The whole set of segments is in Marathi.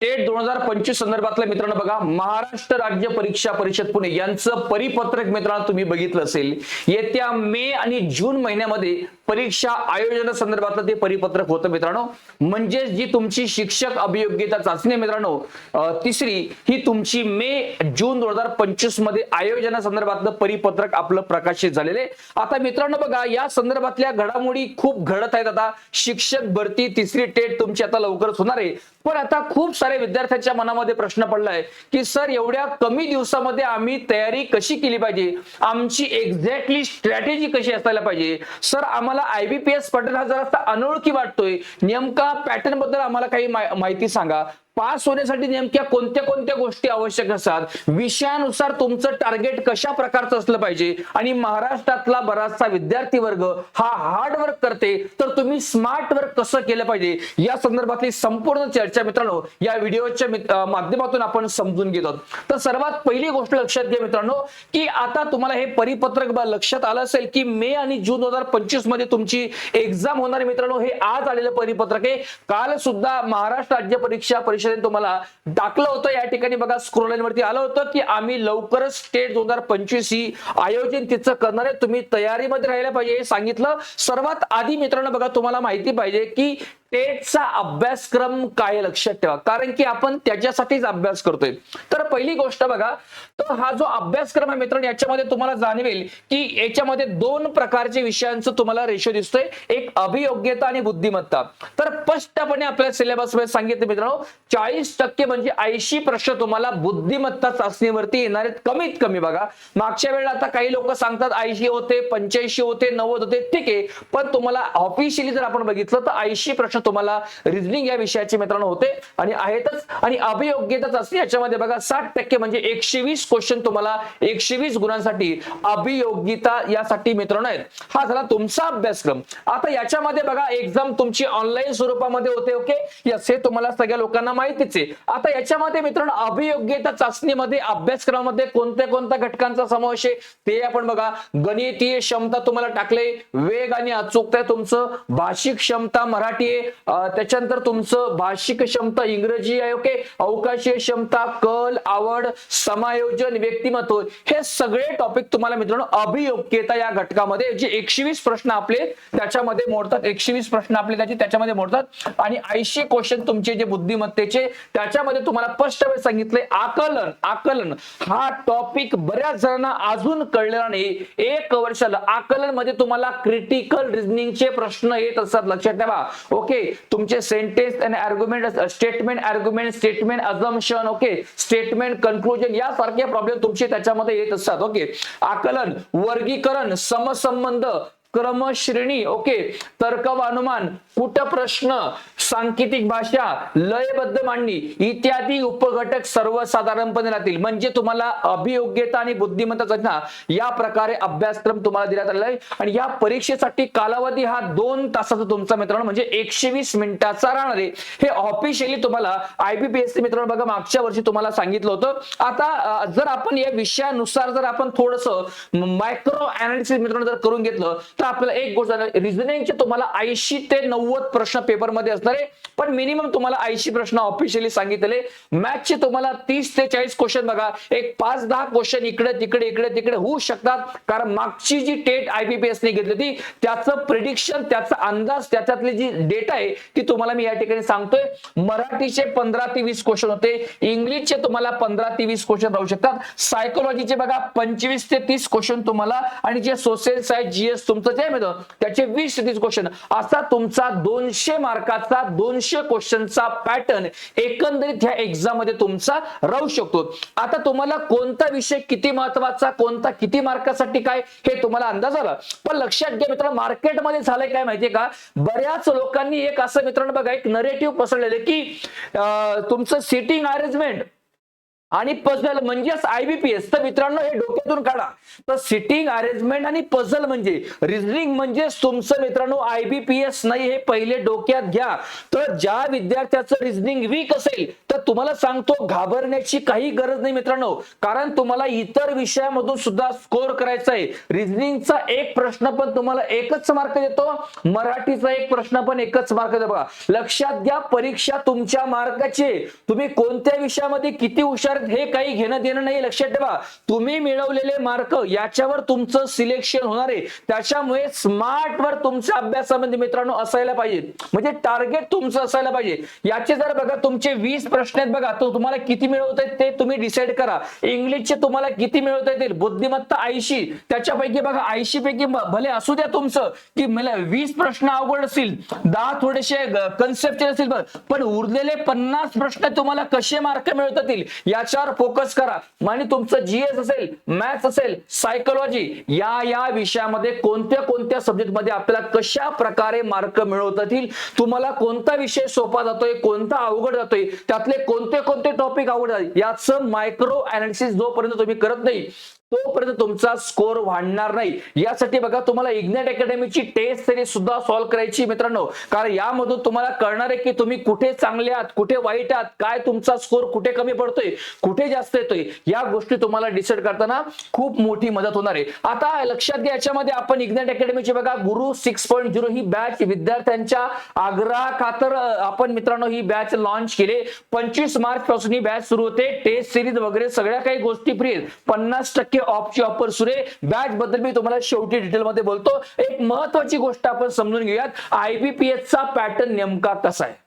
टेट दोन हजार पंचवीस संदर्भातलं मित्रांनो बघा महाराष्ट्र राज्य परीक्षा परिषद पुणे यांचं परिपत्रक मित्रांनो तुम्ही बघितलं असेल. येत्या मे आणि जून महिन्यामध्ये परीक्षा आयोजना संदर्भातलं ते परिपत्रक होतं मित्रांनो. म्हणजेच जी तुमची शिक्षक अभियोग्यता चाचणी मित्रांनो तिसरी ही तुमची मे जून दोन हजार पंचवीसमध्ये आयोजना संदर्भातलं परिपत्रक आपलं प्रकाशित झालेले आता मित्रांनो बघा या संदर्भातल्या घडामोडी खूप घडत आहेत आता. शिक्षक भरती तिसरी टेट तुमची आता लवकरच होणार आहे. पण आता खूप सारे विद्यार्थ्यांच्या मनामध्ये प्रश्न पडलाय की सर एवढ्या कमी दिवसामध्ये आम्ही तयारी कशी केली पाहिजे? आमची एक्झॅक्टली स्ट्रॅटेजी कशी असायला पाहिजे? सर आम्हाला आयबीपीएस पॅटर्न हा जरा अनोळखी वाटतोय. नेमका पॅटर्नबद्दल आम्हाला काही माहिती सांगा. पास होण्यासाठी नेमक्या कोणत्या कोणत्या गोष्टी आवश्यक असतात? विषयानुसार तुमचं टार्गेट कशा प्रकारचं असलं पाहिजे? आणि महाराष्ट्रातला बराचसा विद्यार्थी वर्ग हा हार्ड वर्क करते तर तुम्ही स्मार्ट वर्क कसं केलं पाहिजे? या संदर्भातली संपूर्ण चर्चा मित्रांनो या व्हिडिओच्या माध्यमातून आपण समजून घेतो तर सर्वात पहिली गोष्ट लक्षात घ्या मित्रांनो की आता तुम्हाला हे परिपत्रक लक्षात आलं असेल की मे आणि जून दोन हजार पंचवीसमध्ये तुमची एक्झाम होणार मित्रांनो. हे आज आलेलं परिपत्रक आहे. काल सुद्धा महाराष्ट्र राज्य परीक्षा परिषदेने तुम्हाला टाकलं होतं. या ठिकाणी बघा स्क्रोल वरती आलं होतं की आम्ही लवकरच स्टेट दोन हजार पंचवीस ही आयोजन तिचं करणार आहे. तुम्ही तयारीमध्ये राहायला पाहिजे हे सांगितलं. सर्वात आधी मित्रांनो बघा तुम्हाला माहिती पाहिजे की टेटचा अभ्यासक्रम काय लक्षात ठेवा. कारण की आपण त्याच्यासाठीच अभ्यास करतोय. तर पहिली गोष्ट बघा तर हा जो अभ्यासक्रम आहे मित्रांनो याच्यामध्ये तुम्हाला जाणवेल की याच्यामध्ये दोन प्रकारचे विषयांचं तुम्हाला रेशो दिसतोय. एक अभियोग्यता आणि बुद्धिमत्ता. तर स्पष्टपणे आपल्या सिलेबसमध्ये सांगितलं मित्रांनो चाळीस टक्के म्हणजे ऐंशी प्रश्न तुम्हाला बुद्धिमत्ता चाचणीवरती येणार आहेत. कमीत कमी बघा. मागच्या वेळेला आता काही लोक सांगतात ऐंशी होते पंच्याऐंशी होते नव्वद होते. ठीक आहे. पण तुम्हाला ऑफिशियली जर आपण बघितलं तर ऐंशी प्रश्न तुम्हाला रिझनिंग या विषयाचे मित्रांनो होते. आणि आहेतच आणि अभियोग्यता चाचणी याच्यामध्ये बघा साठ टक्के म्हणजे एकशे वीस क्वेश्चन तुम्हाला एकशे वीस गुणांसाठी अभियोग्यता यासाठी मित्रांनो आहेत. हा झाला तुमचा अभ्यासक्रम. आता याच्यामध्ये बघा एक्झाम तुमची ऑनलाईन स्वरूपामध्ये होते ओके यस हे तुम्हाला सगळ्या लोकांना माहितीच आहे. आता याच्यामध्ये मित्रांनो अभियोग्यता चाचणीमध्ये अभ्यासक्रमामध्ये कोणत्या कोणत्या घटकांचा समावेश आहे? ते आपण बघा. गणितीय क्षमता तुम्हाला टाकले वेग आणि अचूकता आहे तुमचं. भाषिक क्षमता मराठी आहे. त्याच्यानंतर तुमचं भाषिक क्षमता इंग्रजी आहे ओके? अवकाशीय क्षमता कल आवड समायोजन व्यक्तिमत्व हे सगळे टॉपिक तुम्हाला मित्रांनो अभियोग्यता या घटकामध्ये जे एकशे वीस प्रश्न आपले त्याच्यामध्ये मोडतात. एकशे वीस प्रश्न आपले त्याचे त्याच्यामध्ये मोडतात. आणि ऐंशी क्वेश्चन तुमचे जे बुद्धिमत्तेचे त्याच्यामध्ये तुम्हाला स्पष्टपणे सांगितले आकलन आकलन. हा टॉपिक बऱ्याच जणांना अजून कळलेला नाही. एक वर्षाला आकलनमध्ये तुम्हाला क्रिटिकल रिझनिंगचे प्रश्न येत असतात. लक्षात ठेवा. ओके? तुमचे सेंटेन्स आणि argument statement argument statement assumption okay statement conclusion यासारखे प्रॉब्लेम तुमचे त्याच्यामध्ये येत असतात ओके आकलन वर्गीकरण समसंबंध क्रमश्रेणी ओके. तर्क अनुमान. कुट प्रश्न. सांकेतिक भाषा. लयबद्ध मांडणी. इत्यादी उपघटक सर्वसाधारणपणे राहतील. म्हणजे तुम्हाला अभियोग्यता आणि बुद्धिमत्ता घटना या प्रकारे अभ्यासक्रम तुम्हाला देण्यात आलेला आहे. आणि या परीक्षेसाठी कालावधी हा दोन तासाचा तुमचा मित्रांनो म्हणजे एकशे वीस मिनिटाचा राहणार आहे. हे ऑफिशियली तुम्हाला आयबीपीएससी मित्रांनो बघा मागच्या वर्षी तुम्हाला सांगितलं होतं. आता जर आपण या विषयानुसार जर आपण थोडस मायक्रो अनालिसिस मित्रांनो जर करून घेतलं तर आपल्याला एक गोष्ट रिझनिंगचे तुम्हाला ऐंशी ते नव्वद प्रश्न पेपरमध्ये असणार आहे. पण मिनिमम तुम्हाला ऐंशी प्रश्न ऑफिशियली सांगितले मॅथचे तुम्हाला तीस ते चाळीस क्वेश्चन बघा. एक पाच दहा क्वेश्चन इकडे तिकडे इकडे तिकडे होऊ शकतात. कारण मागची जी टेट आयबीपीएस ने घेतली होती त्याचं प्रिडिक्शन त्याचा अंदाज त्याच्यातली जी डेटा आहे ती तुम्हाला मी या ठिकाणी सांगतोय. मराठीचे पंधरा ते वीस क्वेश्चन होते. इंग्लिशचे तुम्हाला पंधरा ते वीस क्वेश्चन राहू शकतात. सायकोलॉजीचे बघा पंचवीस ते तीस क्वेश्चन तुम्हाला. आणि जे सोशल सायन्स जीएस तुमचं जे मिळतं त्याचे वीस तीस क्वेश्चन असा तुमचा दोनशे मार्काचा दोनशे क्वेश्चनचा पॅटर्न एकंदरीत ह्या एक्झाममध्ये तुमचा राहू शकतो. आता तुम्हाला कोणता विषय किती महत्त्वाचा कोणता किती मार्कासाठी काय हे तुम्हाला अंदाज आला. पण लक्षात घ्या मित्रांनो मार्केटमध्ये झालंय काय माहितीये का? बऱ्याच लोकांनी एक असं मित्रांनो बघा एक नरेटिव्ह पसरलेलं की तुमचं सिटिंग अरेंजमेंट आणि पझल म्हणजेच आयबीपीएस तर मित्रांनो हे डोक्यातून काढा. तर सिटिंग अरेंजमेंट आणि पझल म्हणजे रिझनिंग म्हणजे तुमचं मित्रांनो आयबीपीएस नाही हे पहिले डोक्यात घ्या. तर ज्या विद्यार्थ्याचं रिझनिंग वीक असेल तर तुम्हाला सांगतो घाबरण्याची काही गरज नाही मित्रांनो. कारण तुम्हाला इतर विषयामधून सुद्धा स्कोर करायचा आहे. रिझनिंगचा एक प्रश्न पण तुम्हाला एकच मार्क देतो. मराठीचा एक प्रश्न पण एकच मार्क देतो. बघा लक्षात घ्या परीक्षा तुमच्या मार्काचे तुम्ही कोणत्या विषयामध्ये किती हुशार आहेत हे काही घेणं देणं नाही लक्षात ठेवा. तुम्ही मिळवलेले मार्क याच्यावर तुमचं सिलेक्शन होणार आहे. त्याच्यामुळे स्मार्ट वर तुमच्या अभ्यासामध्ये मित्रांनो असायला पाहिजे. म्हणजे टार्गेट तुमचं असायला पाहिजे. याचे जर बघा तुमचे वीस प्रश्न आहेत बघा तो तुम्हाला किती मिळवत आहेत ते तुम्ही डिसाईड करा. इंग्लिशचे तुम्हाला किती मिळवता येतील? बुद्धिमत्ता ऐंशी. त्याच्यापैकी बघा ऐंशी पैकी भले असू द्या तुमचं की मला वीस प्रश्न अवघड असतील दहा थोडेसे कन्सेप्ट असतील पण उरलेले पन्नास प्रश्न तुम्हाला कसे मार्क मिळवता येतील? याच्यावर फोकस करा. आणि तुमचं जीएस असेल मॅथ्स असेल सायकोलॉजी या या विषयामध्ये कोणत्या कोणत्या सब्जेक्टमध्ये आपल्याला कशा प्रकारे मार्क मिळवता येईल तुम्हाला कोणता विषय सोपा जातोय कोणता अवघड जातोय त्यातले कोणते कोणते टॉपिक अवघड जातील याचं मायक्रो अनालिसिस जोपर्यंत तुम्ही करत नाही तोपर्यंत तुमचा स्कोर वाढणार नाही. यासाठी बघा तुम्हाला इग्नेट अकॅडमीची टेस्ट सिरीज सुद्धा सॉल्व्ह करायची मित्रांनो. कारण यामधून तुम्हाला कळणार आहे की तुम्ही कुठे चांगले आहात कुठे वाईट आहात काय तुमचा स्कोर कुठे कमी पडतोय कुठे जास्त येतोय या गोष्टी तुम्हाला डिसाईड करताना खूप मोठी मदत होणार आहे. आता लक्षात घ्या याच्यामध्ये आपण इग्नेट अकॅडमीची बघा गुरु सिक्स पॉईंट झिरो ही बॅच विद्यार्थ्यांच्या आग्रहा खातर आपण मित्रांनो ही बॅच लॉन्च केली. पंचवीस मार्च पासून ही बॅच सुरू होते. टेस्ट सिरीज वगैरे सगळ्या काही गोष्टी फ्री आहेत. पन्नास टक्के ऑफची ऑफर सुरे बॅच बद्दल मी तुम्हाला शेवटी डिटेलमध्ये बोलतो. एक महत्वाची गोष्ट आपण समजून घेऊयात. आयबीपीएस चा पॅटर्न नेमका कसा आहे?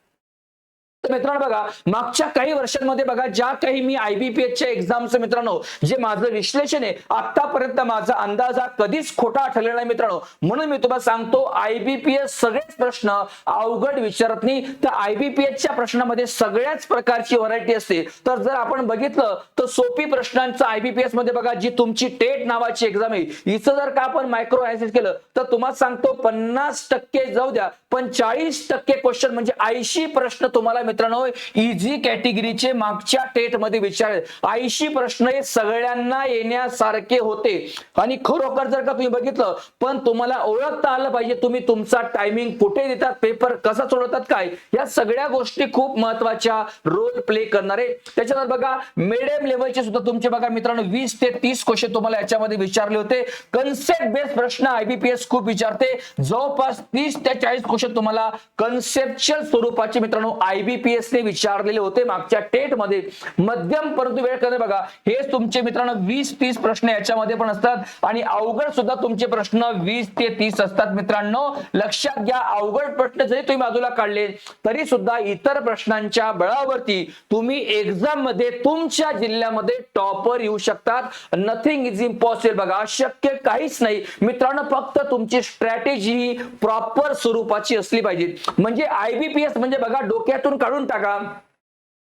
तर मित्रांनो बघा मागच्या काही वर्षांमध्ये बघा ज्या काही मी आयबीपीएसच्या एक्झामचं मित्रांनो जे माझं विश्लेषण आहे आतापर्यंत माझा अंदाज हा कधीच खोटा ठरलेला नाही मित्रांनो. म्हणून मी तुम्हाला सांगतो आयबीपीएस सगळेच प्रश्न अवघड विचारत नाही. तर आयबीपीएसच्या प्रश्नामध्ये सगळ्याच प्रकारची व्हरायटी असते. तर जर आपण बघितलं तर सोपी प्रश्नांचं आयबीपीएसमध्ये बघा जी तुमची टेट नावाची एक्झाम आहे हिचं जर का आपण मायक्रो अनालिसिस केलं तर तुम्हाला सांगतो पन्नास टक्के जाऊ द्या पण चाळीस टक्के क्वेश्चन म्हणजे ऐंशी प्रश्न तुम्हाला मित्रांनो इझी कॅटेगरीचे मागच्या टेटमध्ये विचार. ऐंशी प्रश्न हे सगळ्यांना येण्यासारखे होते. आणि खरोखर जर का तुम्ही बघितलं पण तुम्हाला ओळखता आलं पाहिजे तुम्ही तुमचा टायमिंग कुठे देतात पेपर कसा सोडवतात काय? या सगळ्या गोष्टी खूप महत्त्वाच्या रोल प्ले करणारे. त्याच्यानंतर बघा मिडियम लेवलचे सुद्धा तुमचे बघा मित्रांनो वीस ते तीस क्वेश्चन तुम्हाला याच्यामध्ये विचारले होते. कन्सेप्ट बेस्ड प्रश्न आयबीपीएस खूप विचारते. जवळपास तीस ते चाळीस क्वेश्चन तुम्हाला कन्सेप्च्युअल स्वरूपाचे मित्रांनो आयबी ने विचारलेले होते मागच्या टेटमध्ये मध्यम परंतु वेळ कधी बघा. हेच तुमचे मित्रांनो वीस तीस प्रश्न याच्यामध्ये पण असतात. आणि अवघड सुद्धा तुमचे प्रश्न वीस ते तीस असतात मित्रांनो. लक्षात घ्या अवघड प्रश्न जरी तुम्ही बाजूला काढले तरी सुद्धा इतर प्रश्नांच्या बळावरती तुम्ही एक्झाममध्ये तुमच्या जिल्ह्यामध्ये टॉपर येऊ शकतात. नथिंग इज इम्पॉसिबल बघा अशक्य काहीच नाही. मित्रांनो फक्त तुमची स्ट्रॅटेजी ही प्रॉपर स्वरूपाची असली पाहिजे. म्हणजे आयबीपीएस म्हणजे बघा डोक्यातून काढून टाका.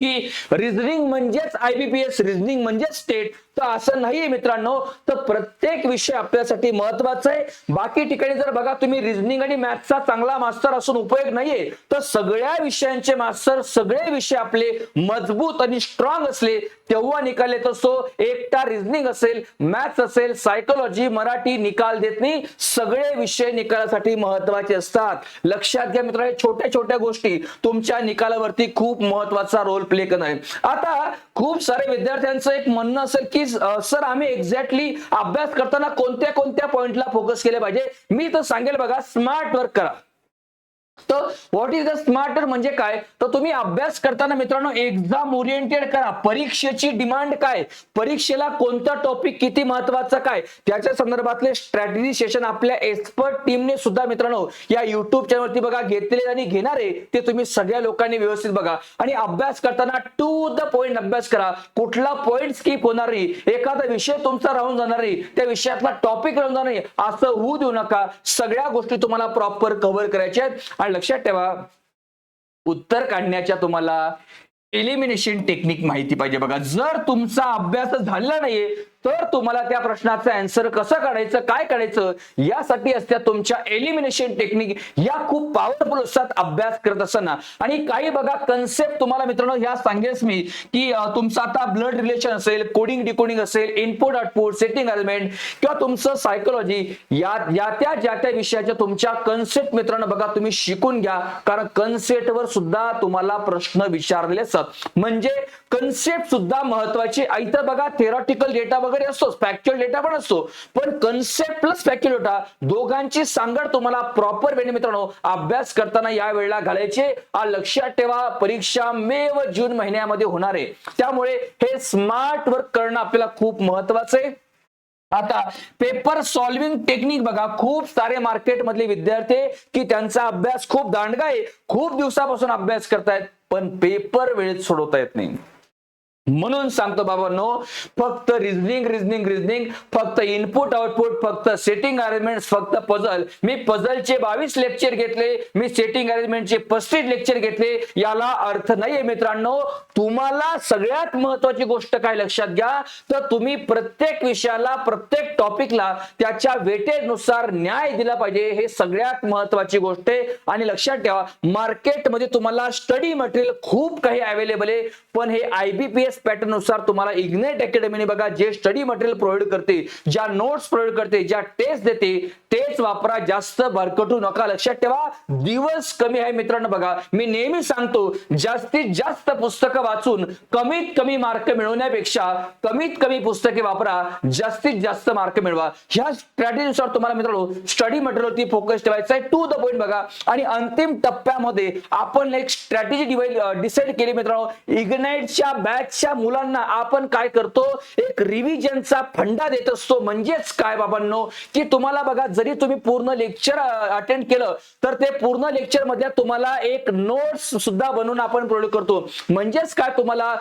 की रिझनिंग म्हणजेच आयबीपीएस रिझनिंग म्हणजेच स्टेट तर असं नाहीये मित्रांनो. तर प्रत्येक विषय आपल्यासाठी महत्त्वाचा आहे. बाकी ठिकाणी जर बघा तुम्ही रिझनिंग आणि मॅथ्सचा चांगला मास्टर असून उपयोग नाहीये. तर सगळ्या विषयांचे मास्टर सगळे विषय आपले मजबूत आणि स्ट्रॉंग असले तेव्हा निकाल येत असतो. एकटा रिझनिंग असेल मॅथ्स असेल सायकोलॉजी मराठी निकाल देत नाही. सगळे विषय निकालासाठी महत्त्वाचे असतात. लक्षात घ्या मित्रांनो छोट्या छोट्या गोष्टी. तुमच्या निकालावरती खूप महत्त्वाचा रोल प्ले करणार आहे. आता खूप सारे विद्यार्थ्यांचं एक म्हणणं असेल की सर uh, आम्ही एक्झॅक्टली अभ्यास करताना कोणत्या कोणत्या पॉइंटला फोकस केले पाहिजे? मी तर सांगेल बघा स्मार्ट वर्क करा. तर व्हॉट इज द स्मार्टर म्हणजे काय? तर तुम्ही अभ्यास करताना मित्रांनो एक्झाम ओरिएंटेड करा. परीक्षेची डिमांड काय? परीक्षेला कोणता टॉपिक किती महत्त्वाचा काय? त्याच्या संदर्भातले स्ट्रॅटेजी सेशन आपल्या एक्सपर्ट टीमने सुद्धा मित्रांनो या युट्यूब चॅनलवरती बघा घेतलेले आणि घेणारे ते तुम्ही सगळ्या लोकांनी व्यवस्थित बघा. आणि अभ्यास करताना टू द पॉइंट अभ्यास करा. कुठला पॉइंट स्किप होणार नाही. एखादा विषय तुमचा राहून जाणार नाही. त्या विषयातला टॉपिक राहून जाणार नाही. असं होऊ देऊ नका. सगळ्या गोष्टी तुम्हाला प्रॉपर कव्हर करायच्या आहेत. आणि लक्षात ठेवा. उत्तर काढण्याच्या तुम्हाला एलिमिनेशन टेक्निक माहिती पाहिजे बघा. जर तुमचा अभ्यास झाला नाहीये तर तुम्हाला त्या प्रश्नाचं अँसर कसं काढायचं काय काढायचं यासाठी असत्या तुमच्या एलिमिनेशन टेक्निक या खूप पॉवरफुल असतात अभ्यास करत असताना. आणि काही बघा कन्सेप्ट तुम्हाला मित्रांनो ह्या सांगेल मी की तुमचं आता ब्लड रिलेशन असेल कोडिंग डिकोडिंग असेल इनपुट आउटपुट सेटिंग अरेंजमेंट किंवा तुमचं सायकोलॉजी या या त्या ज्या त्या विषयाच्या तुमच्या कन्सेप्ट मित्रांनो बघा तुम्ही शिकून घ्या. कारण कन्सेप्ट वर सुद्धा तुम्हाला प्रश्न विचारले असतात म्हणजे कन्सेप्ट सुद्धा महत्वाची इथं बघा थेरॉटिकल डेटा वगैरे असतो फॅक्च्युअल डेटा पण असतो. पण कन्सेप्ट प्लस फॅक्च्युअल डेटा दोघांची सांगड तुम्हाला प्रॉपर वेळ मित्रांनो अभ्यास करताना या वेळेला घालायचे. हा लक्षात ठेवा परीक्षा मे व जून महिन्यामध्ये होणार आहे. त्यामुळे हे स्मार्ट वर्क करणं आपल्याला खूप महत्वाचं आहे. आता पेपर सॉल्विंग टेक्निक बघा खूप सारे मार्केट मधले विद्यार्थी की त्यांचा अभ्यास खूप दांडगा आहे. खूप दिवसापासून अभ्यास करतायत पण पेपर वेळेत सोडवता येत नाही. म्हणून सांगतो बाबांनो फक्त रिझनिंग रिझनिंग रिझनिंग फक्त इनपुट आउटपुट फक्त सेटिंग अरेंजमेंट फक्त पझल मी पझलचे बावीस लेक्चर घेतले मी सेटिंग अरेंजमेंटचे पस्तीस लेक्चर घेतले याला अर्थ नाहीये मित्रांनो. तुम्हाला सगळ्यात महत्वाची गोष्ट काय लक्षात घ्या? तर तुम्ही प्रत्येक विषयाला प्रत्येक टॉपिकला त्याच्या वेटेनुसार न्याय दिला पाहिजे. हे सगळ्यात महत्वाची गोष्ट आहे. आणि लक्षात ठेवा मार्केटमध्ये तुम्हाला स्टडी मटेरियल खूप काही अवेलेबल आहे. पण हे आयबीपीएस पॅटर्ननुसार तुम्हाला इग्नेट अकॅडमीने बघा जे स्टडी मटेरियल प्रोव्हाइड करते ज्या नोट्स प्रोव्हाइड करते ज्या टेस्ट देते तेच वापरा जास्त भरकटू नका. लक्षात ठेवा दिवस कमी आहे मित्रांनो बघा. मी नेहमी सांगतो जास्तीत जास्त पुस्तकं वाचून कमीत कमी मार्क मिळवण्यापेक्षा कमीत कमी पुस्तके वापरा जास्तीत जास्त मार्क मिळवा. ह्या स्ट्रॅटेजीनुसार तुम्हाला मित्रांनो स्टडी मटेरियलवरती फोकस ठेवायचा आहे. टू द पॉईंट बघा. आणि अंतिम टप्प्यामध्ये आपण एक स्ट्रॅटेजी डिसाईड केली मित्रांनो. इग्नाइटच्या बॅचच्या मुलांना आपण काय करतो? एक रिव्हिजनचा फंडा देत असतो. म्हणजेच काय बाबांनो? की तुम्हाला बघा जरी तुम्ही पूर्ण लेक्चर अटेंड केलं तर ते पूर्ण लेक्चरमध्ये तुम्हाला एक नोट्स सुद्धा बनवून आपण प्रोड्यूस करतो. म्हणजेच काय तुम्हाला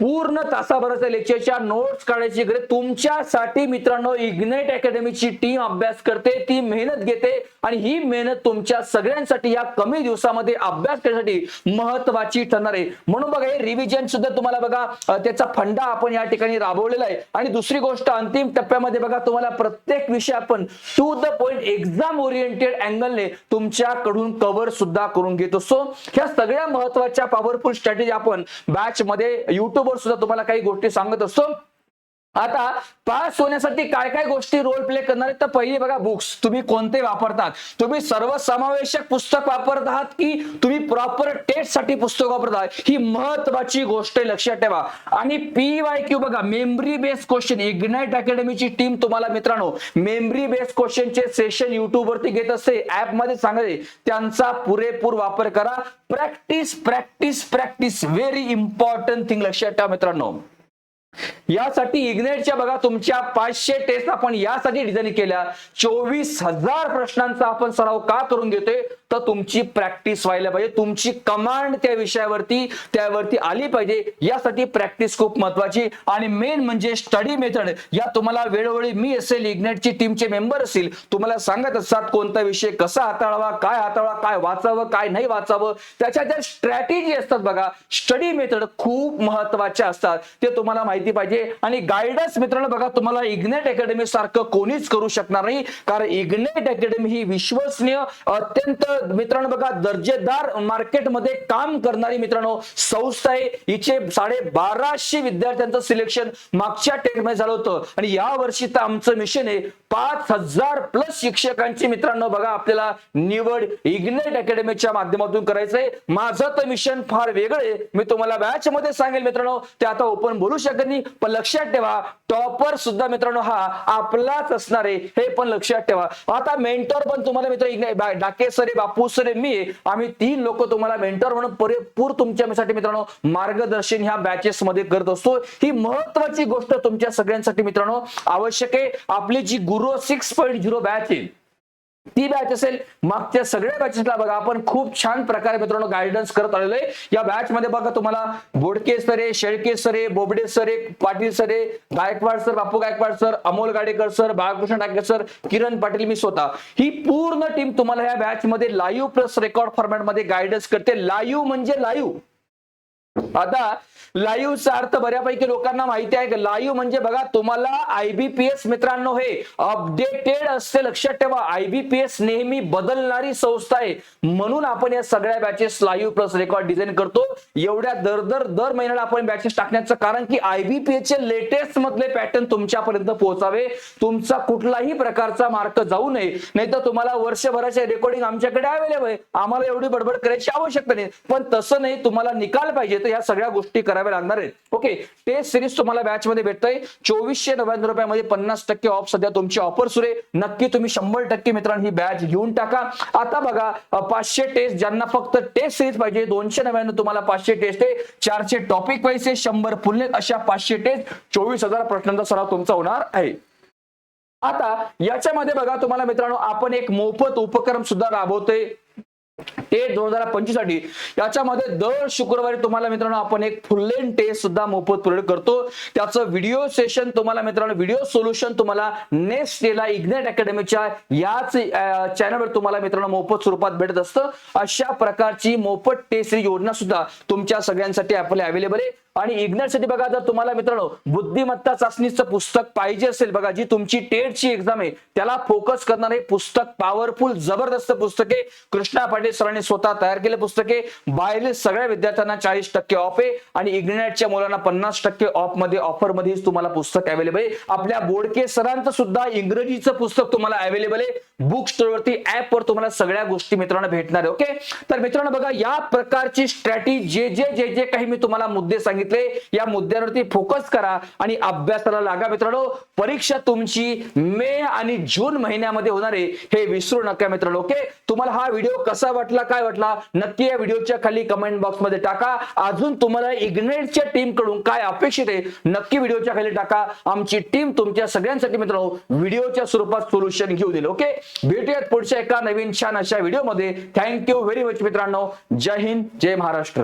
पूर्ण तासाभराच्या लेक्चरच्या नोट्स काढायची गरज तुमच्यासाठी मित्रांनो इग्नाइट अकॅडमीची टीम अभ्यास करते ती मेहनत घेते आणि ही मेहनत तुमच्या सगळ्यांसाठी या कमी दिवसामध्ये अभ्यास करण्यासाठी महत्वाची ठरणार आहे. म्हणून बघा हे रिव्हिजन सुद्धा तुम्हाला बघा त्याचा फंडा आपण या ठिकाणी राबवलेला आहे. आणि दुसरी गोष्ट अंतिम टप्प्यामध्ये बघा तुम्हाला प्रत्येक विषय आपण to the point exam oriented अँगलने तुमच्याकडून कव्हर सुद्धा करून घेतो. सो ह्या सगळ्या महत्त्वाच्या पॉवरफुल स्ट्रॅटेजी आपण बॅच मध्ये बरोबर सुद्धा तुम्हाला काही गोष्टी सांगत असतो. आता पास होण्यासाठी काय काय गोष्टी रोल प्ले करणार आहेत? तर पहिली बघा बुक्स तुम्ही कोणते वापरतात? तुम्ही सर्वसमावेशक पुस्तक वापरत आहात की तुम्ही प्रॉपर टेस्टसाठी पुस्तक वापरत आहात? ही महत्वाची गोष्ट लक्षात ठेवा. आणि पी वाय क्यू बघा मेमरी बेस्ड क्वेश्चन इग्नाइट अकॅडमीची टीम तुम्हाला मित्रांनो मेमरी बेस्ड क्वेश्चनचे सेशन युट्यूब वरती घेत असते. ऍपमध्ये सांगते त्यांचा पुरेपूर वापर करा. Practice practice practice very important thing लक्षात ठेवा मित्रांनो. यासाठी इग्नेटच्या बघा तुमच्या पाचशे टेस्ट आपण यासाठी डिझाईन केल्या. चोवीस हजार प्रश्नांचा आपण सराव का करून घेतोय? तर तुमची प्रॅक्टिस व्हायला पाहिजे. तुमची कमांड त्या विषयावरती त्यावरती आली पाहिजे. यासाठी प्रॅक्टिस खूप महत्वाची. आणि मेन म्हणजे स्टडी मेथड या तुम्हाला वेळोवेळी मी असेल इग्नेटची टीमचे मेंबर असतील तुम्हाला सांगत असतात कोणता विषय कसा हाताळावा काय हाताळावा काय वाचावं काय नाही वाचावं. त्याच्या ज्या स्ट्रॅटेजी असतात बघा स्टडी मेथड खूप महत्त्वाच्या असतात. ते तुम्हाला माहिती पाहिजे. आणि गायडन्स मित्रांनो बघा तुम्हाला इग्नेट अकॅडमी सारखं कोणीच करू शकणार नाही. कारण इग्नेट अकॅडमी ही विश्वसनीय अत्यंत मित्रांनो बघा दर्जेदार मार्केटमध्ये काम करणारी मित्रांनो संस्था आहे. हिचे साडे बाराशे विद्यार्थ्यांचं सिलेक्शन मागच्या टेकमध्ये झालं होतं. आणि या वर्षी तर आमचं मिशन आहे पाच हजार प्लस शिक्षकांची मित्रांनो बघा आपल्याला निवड इग्नेट अकॅडमीच्या माध्यमातून करायचंय. माझं तर मिशन फार वेगळं आहे. मी तुम्हाला बॅच मध्ये सांगेल मित्रांनो ते आता ओपन बोलू शकत नाही. पण लक्षात ठेवा टॉपर सुद्धा मित्रांनो हा आपलाच असणार आहे. हे पण लक्षात ठेवा. आता मेंटर पण तुम्हाला मित्र डाके सरे बापू सरे मी आम्ही तीन लोक तुम्हाला मेंटर म्हणून पुरेपूर तुमच्यासाठी मित्रांनो मार्गदर्शन ह्या बॅचेस मध्ये करत असतो. ही महत्वाची गोष्ट तुमच्या सगळ्यांसाठी मित्रांनो आवश्यक आहे. आपली जी गुरु सिक्स पॉईंट झिरो बॅच आहे ती बॅच असेल मागच्या सगळ्या बॅचेसला बघा आपण खूप छान प्रकारे मित्रांनो गायडन्स करत आलेलो आहे. या बॅच मध्ये बघा तुम्हाला बोडके सरे शेळके सरे Bobde sir Patil sir Gaikwad sir Bapu Gaikwad sir Amol Gadekar sir Balkrishna Take sir Kiran Patil मी स्वतः. ही पूर्ण टीम तुम्हाला या बॅच मध्ये लाईव्ह प्लस रेकॉर्ड फॉर्मॅटमध्ये गायडन्स करते. लाईव्ह म्हणजे लाईव्ह आता लाईव्हचा अर्थ बऱ्यापैकी लोकांना माहिती आहे. की लाईव्ह म्हणजे बघा तुम्हाला आयबीपीएस मित्रांनो हे अपडेटेड असते लक्षात ठेवा. आयबीपीएस नेहमी बदलणारी संस्था आहे. म्हणून आपण या सगळ्या batches live plus record design करतो. एवढ्या दर दर दर महिन्याला आपण बॅचेस टाकण्याचं कारण की आयबीपीएस चे लेटेस्ट मधले पॅटर्न तुमच्यापर्यंत पोहोचावे. तुमचा कुठलाही प्रकारचा मार्क जाऊ नये. नाही तर तुम्हाला वर्षभराचे रेकॉर्डिंग आमच्याकडे अवेलेबल आहे. आम्हाला एवढी बडबड करायची आवश्यकता नाही. पण तसं नाही तुम्हाला निकाल पाहिजे. तर या सगळ्या गोष्टी कराव्या लागणार आहेत. ओके ते सिरीज तुम्हाला बॅच मध्ये भेटतंय. चोवीसशे नव्याण्णव रुपयामध्ये पन्नास टक्के ऑफ सध्या तुमची ऑफर सुरे नक्की तुम्ही शंभर टक्के मित्रांनो ही बॅच घेऊन टाका. आता बघा पाचशे टेस्ट ज्यांना फक्त टेस्ट सिरीज पाहिजे दोनशे नव्याण्णव तुम्हाला पाचशे टेस्ट आहे. चारशे टॉपिक पैसे शंभर फुल अशा पाचशे टेस्ट चोवीस हजार प्रश्नांचा सराव तुमचा होणार आहे. आता याच्यामध्ये बघा तुम्हाला मित्रांनो आपण एक मोफत उपक्रम सुद्धा राबवतोय. ते दोन हजार पंचवीससाठी याच्यामध्ये दर शुक्रवारी तुम्हाला मित्रांनो आपण एक फुल्लेन टेस्ट सुद्धा मोफत प्रोव्हाइड करतो. त्याचं व्हिडिओ सेशन तुम्हाला मित्रांनो व्हिडिओ सोल्युशन तुम्हाला नेक्स्ट डेला इग्नेट अकॅडमीच्या याच चॅनलवर तुम्हाला मित्रांनो मोफत स्वरूपात भेटत असतं. अशा प्रकारची मोफत टेस्ट योजना सुद्धा तुमच्या सगळ्यांसाठी आपल्याला अवेलेबल आहे. आणि इग्नेटसाठी बघा जर तुम्हाला मित्रांनो बुद्धिमत्ता चाचणीचं पुस्तक पाहिजे असेल बघा जी तुमची टेटची एक्झाम आहे त्याला फोकस करणारे पुस्तक पॉवरफुल जबरदस्त पुस्तक आहे. कृष्णा पाटील सरांनी स्वतः तयार केले पुस्तके. आहे बाहेरील सगळ्या विद्यार्थ्यांना चाळीस टक्के ऑफ आहे आणि इग्नेटच्या मुलांना पन्नास टक्के ऑफमध्ये ऑफरमध्ये तुम्हाला पुस्तक अवेलेबल आहे. आपल्या बोडके सरांचं सुद्धा इंग्रजीचं पुस्तक तुम्हाला अवेलेबल आहे. बुक स्टोअरवरती ऍप वर तुम्हाला सगळ्या गोष्टी मित्रांनो भेटणार आहे ओके तर मित्रांनो बघा या प्रकारची स्ट्रॅटी जे जे जे जे काही मी तुम्हाला मुद्दे सांगितले या मुद्द्यांवरती फोकस करा आणि अभ्यासाला लागा मित्रांनो. परीक्षा तुमची मे आणि जून महिन्यामध्ये होणार आहे हे विसरू नका मित्रांनो ओके तुम्हाला हा व्हिडिओ कसा वाटला काय वाटला? नक्की या व्हिडिओच्या खाली कमेंट बॉक्समध्ये टाका. अजून तुम्हाला इग्नेटच्या टीमकडून काय अपेक्षित आहे नक्की व्हिडिओच्या खाली टाका. आमची टीम तुमच्या सगळ्यांसाठी मित्रांनो हो, व्हिडिओच्या स्वरूपात सोल्युशन घेऊ देईल ओके भेटूयात पुढच्या एका नवीन छान अशा व्हिडिओमध्ये. थँक्यू व्हेरी मच मित्रांनो. जय हिंद जय महाराष्ट्र.